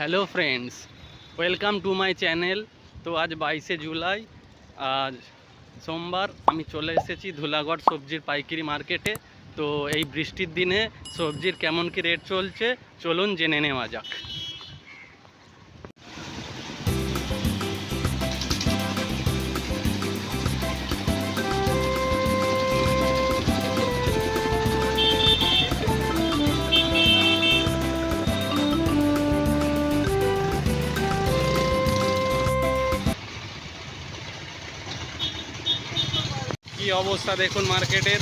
Hello friends welcome to my channel তো আজ বাইশে জুলাই, আজ সোমবার। আমি চলে এসেছি ধুলাগড় সবজির পাইকারি মার্কেটে। তো এই বৃষ্টির দিনে সবজির কেমন কি রেট চলছে, চলুন জেনে নেওয়া যাক। অবস্থা দেখুন মার্কেটের।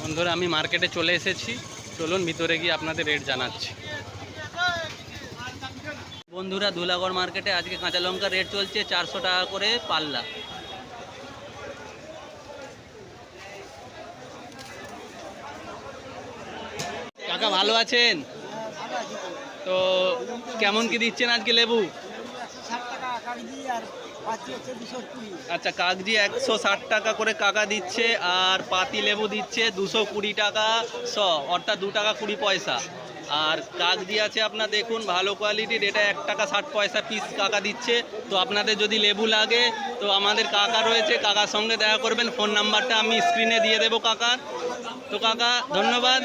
বন্ধুরা, আমি মার্কেটে চলে এসেছি। চলুন ভিতরে গিয়ে আপনাদের রেট জানাচ্ছি। বন্ধুরা ধুলাগড় মার্কেটে আজকে কাঁচা লঙ্কার রেট চলছে চারশো টাকা করে পাল্লা। কাকা, ভালো আছেন? তো কেমন কি দিচ্ছেন আজকে লেবু? আচ্ছা কাগজি একশো ষাট টাকা করে কাকা দিচ্ছে আর পাতি লেবু দিচ্ছে দুশো কুড়ি টাকা শ, অর্থাৎ দু টাকা কুড়ি পয়সা। আর কাগজি আছে আপনার, দেখুন, ভালো কোয়ালিটির এটা এক টাকা ষাট পয়সা পিস কাকা দিচ্ছে। তো আপনাদের যদি লেবু লাগে, তো আমাদের কাকা রয়েছে, কাকার সঙ্গে দেখা করবেন। ফোন নাম্বারটা আমি স্ক্রিনে দিয়ে দেবো কাকার। তো কাকা, ধন্যবাদ।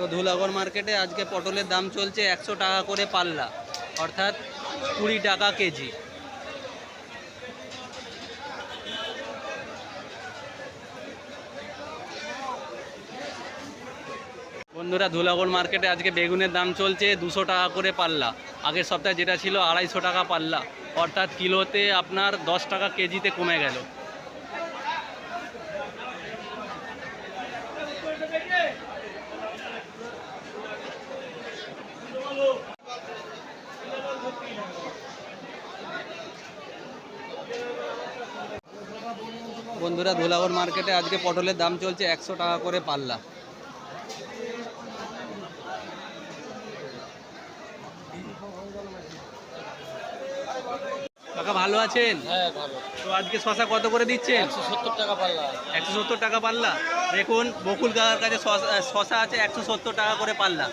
তো ধুলাগড় মার্কেটে আজকে পটলের দাম চলছে একশো টাকা করে পাল্লা, অর্থাৎ কুড়ি টাকা কেজি। বন্ধুরা, ধুলাগড় মার্কেটে আজকে বেগুনের দাম চলছে দুশো টাকা করে পাল্লা। আগের সপ্তাহে যেটা ছিল আড়াইশো টাকা পাল্লা, অর্থাৎ কিলোতে আপনার দশ টাকা কেজিতে কমে গেল। বন্ধুরা ধুলাগড় মার্কেটে আজকে পটলের দাম চলছে একশো টাকা করে পাল্লা। কাকা ভালো আছেন? হ্যাঁ তো আজকে শশা কত করে দিচ্ছেন? একশো সত্তর টাকা পাল্লা। একশো সত্তর টাকা পাল্লা? দেখুন বকুল কাকার কাছে শশা শশা আছে একশো সত্তর টাকা করে পাল্লা।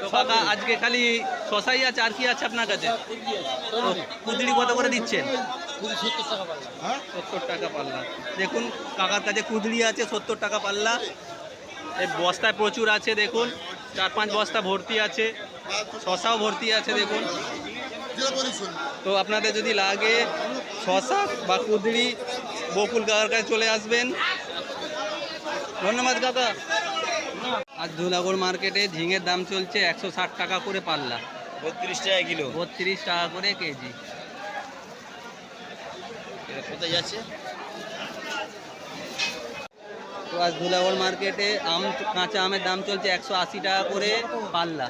তো কাকা আজকে খালি শশাই আছে, আর কি আছে আপনার কাছে? তো কুদলি কত করে দিচ্ছেন? সত্তর টাকা পাল্লা। দেখুন, কাকার কাছে কুদলি আছে, সত্তর টাকা পাল্লা। এই বস্তায় প্রচুর আছে, দেখুন। চার পাঁচ বস্তা ভর্তি আছে। শশাও ভর্তি আছে, দেখুন। তো আপনাদের যদি লাগে, শশা বা কুদলি বকুল কাকার কাছে চলে আসবেন। ধন্যবাদ, কাকা। আজ ধুলাগড় মার্কেটে ঝিঙের দাম চলছে একশো ষাট টাকা করে পাল্লা। বত্রিশ টাকা কিলো। বত্রিশ টাকা করে কেজি। এটা কোথায় যাচ্ছে? তো আজ ধুলাগড় মার্কেটে আম কাঁচা আমের দাম চলছে একশো আশি টাকা করে পাল্লা।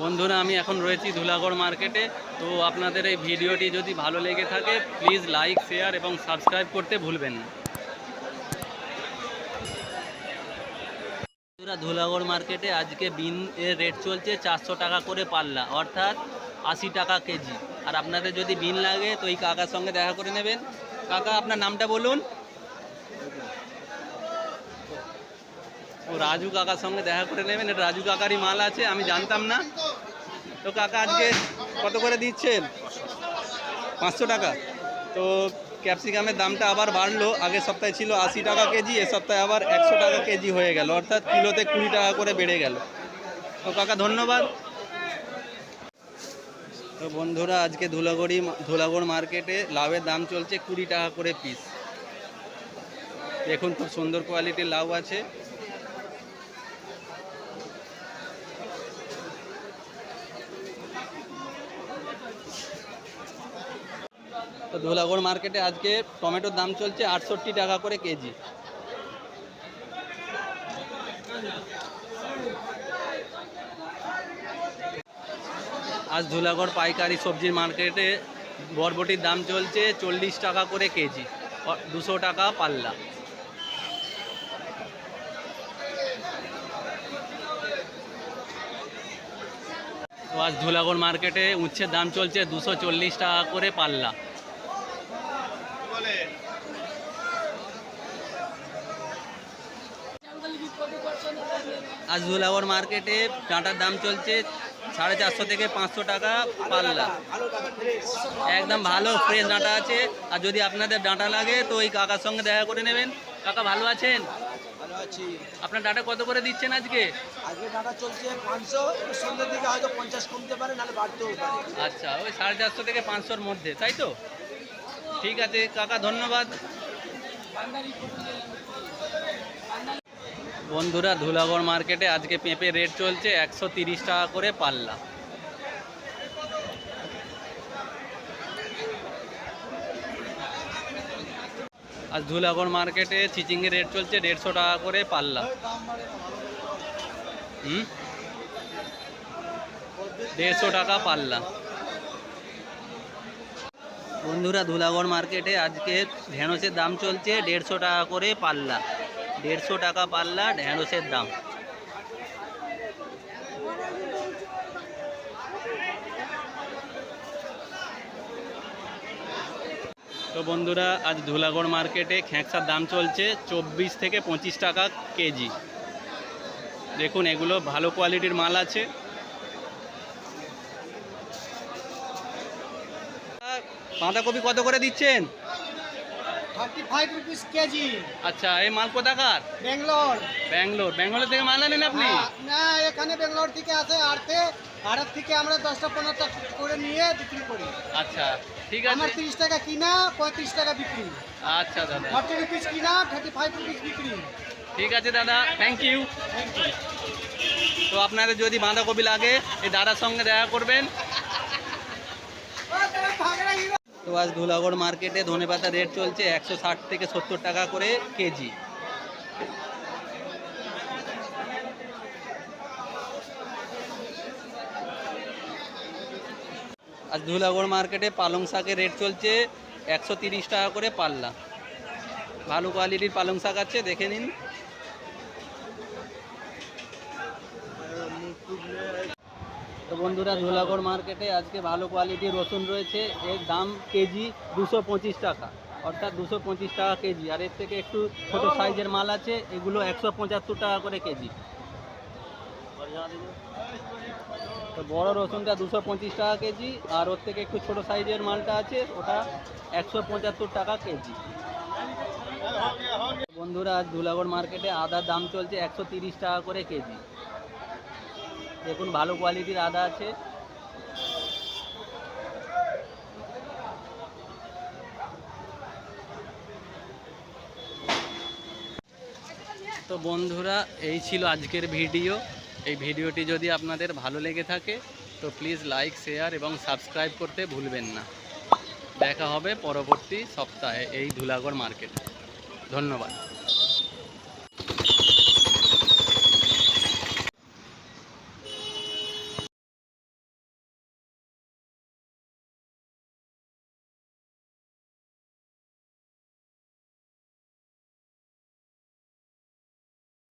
বন্ধুরা আমি এখন রয়েছি ধুলাগড় মার্কেটে। তো আপনাদের এই ভিডিওটি যদি ভালো লেগে থাকে প্লিজ লাইক শেয়ার এবং সাবস্ক্রাইব করতে ভুলবেন না। বন্ধুরা ধুলাগড় মার্কেটে আজকে বিন এর রেট চলছে চারশো টাকা করে পাল্লা, অর্থাৎ আশি টাকা কেজি। আর আপনাদের যদি বিন লাগে তো এই কাকার সঙ্গে দেখা করে নেবেন। কাকা, আপনার নামটা বলুন। ও, রাজু কাকার সঙ্গে দেখা করে নেবেন। এটা রাজু কাকারই মাল আছে, আমি জানতাম না। তো কাকা আজকে কত করে দিচ্ছেন? পাঁচশো টাকা। তো ক্যাপসিকামের দামটা আবার বাড়লো। আগের সপ্তাহে ছিল আশি টাকা কেজি, এ সপ্তাহে আবার একশো টাকা কেজি হয়ে গেল। অর্থাৎ কিলোতে কুড়ি টাকা করে বেড়ে গেল। তো কাকা, ধন্যবাদ। তো বন্ধুরা, আজকে ধুলাগড়ি ধুলাগড় মার্কেটে লাউয়ের দাম চলছে কুড়ি টাকা করে পিস দেখুন খুব সুন্দর কোয়ালিটির লাউ আছে। তো ধুলাগড় মার্কেটে আজকে টমেটোর দাম চলছে আটষট্টি টাকা করে কেজি। আজ ধুলাগড় পাইকারি সবজির মার্কেটে বরবটির দাম চলছে চল্লিশ টাকা করে কেজি দুশো টাকা পাল্লা। আজ ধুলাগড় মার্কেটে উচ্ছের দাম চলছে দুশো টাকা করে পাল্লা। আজ ধুলাগড় মার্কেটে ডাঁটার দাম চলছে সাড়ে চারশো থেকে পাঁচশো টাকা পাল্লা একদম ভালো ফ্রেশ ডাঁটা আছে। আর যদি আপনাদের ডাঁটা লাগে তো ওই কাকার সঙ্গে দেখা করে নেবেন। কাকা ভালো আছেন? আপনার ডাটা কত করে দিচ্ছেন আজকে? আজকে চলছে পাঁচশো সন্ধ্যের দিকে হয়তো পঞ্চাশ কমতে পারে নাহলে বাড়তেও পারে। আচ্ছা ওই সাড়ে চারশো থেকে পাঁচশোর মধ্যে তাই তো? ঠিক আছে কাকা ধন্যবাদ। বন্ধুরা ধুলাগড় মার্কেটে আজকে পেঁপে রেট চলছে একশো টাকা করে পাল্লা। আজ ধুলাগড় মার্কেটে চিচিংয়ের রেট চলছে দেড়শো টাকা করে পাল্লা। হুম? দেড়শো টাকা পাল্লা। বন্ধুরা ধুলাগড় মার্কেটে আজকে ঢেঁড়সের দাম চলছে দেড়শো টাকা করে পাল্লা। দেড়শো টাকা পাল্লা ঢ্যাঁড়সের দাম। তো বন্ধুরা, আজ ধুলাগড় মার্কেটে খেঁকসার দাম চলছে চব্বিশ থেকে পঁচিশ টাকা কেজি। দেখুন, এগুলো ভালো কোয়ালিটির মাল আছে। বাঁধাকপি কত করে দিচ্ছেন? থার্টি ফাইভ রুপিস কেজি আচ্ছা এই মাল কোথাকার? ব্যাঙ্গালোর। ব্যাঙ্গালোর। ব্যাঙ্গালোর থেকে মাল আনেন আপনি? না এখানে ব্যাঙ্গালোর থেকে আসে আড়তে আড়ত থেকে আমরা দশটা পনেরোটা করে নিয়ে বিক্রি করি। আচ্ছা ঠিক আমার আছে। তিরিশ টাকা কিনা পঁয়ত্রিশ টাকা বিক্রি। আচ্ছা দাদা। থার্টি রুপিস কিনা থার্টি ফাইভ রুপিস বিক্রি। ঠিক আছে দাদা। থ্যাংক ইউ তো আপনাদের যদি বাঁধাকপি লাগে এই দাদার সঙ্গে দেখা করবেন। তো আজ ধুলাগড় মার্কেটে ধনেপাতা রেট চলছে একশো ষাট থেকে সত্তর টাকা করে কেজি। আজ ধুলাগড় মার্কেটে পালং শাকের রেট চলছে একশো টাকা করে পাল্লা। ভালো কোয়ালিটির পালং শাক আছে, দেখে নিন। তো বন্ধুরা ধুলাগড় মার্কেটে আজকে ভালো কোয়ালিটির রসুন রয়েছে। এর দাম কেজি দুশো পঁচিশ টাকা। অর্থাৎ দুশো পঁচিশ টাকা কেজি। আর এর থেকে একটু ছোট সাইজের মাল আছে, এগুলো একশো পঁচাত্তর টাকা করে কেজি। তো বড় রসুনটা দুশো পঁচিশ টাকা কেজি, আর ওর থেকে একটু ছোট সাইজের মালটা আছে, ওটা একশো পঁচাত্তর টাকা কেজি। বন্ধুরা, আজ ধুলাগড় মার্কেটে আদার দাম চলছে একশো তিরিশ টাকা করে কেজি। দেখুন, ভালো কোয়ালিটির আদা আছে। তো বন্ধুরা, এই ছিল আজকের ভিডিও। এই ভিডিওটি যদি আপনাদের ভালো লেগে থাকে, তো প্লিজ লাইক শেয়ার এবং সাবস্ক্রাইব করতে ভুলবেন না। দেখা হবে পরবর্তী সপ্তাহে এই ধুলাগড় মার্কেটে ধন্যবাদ।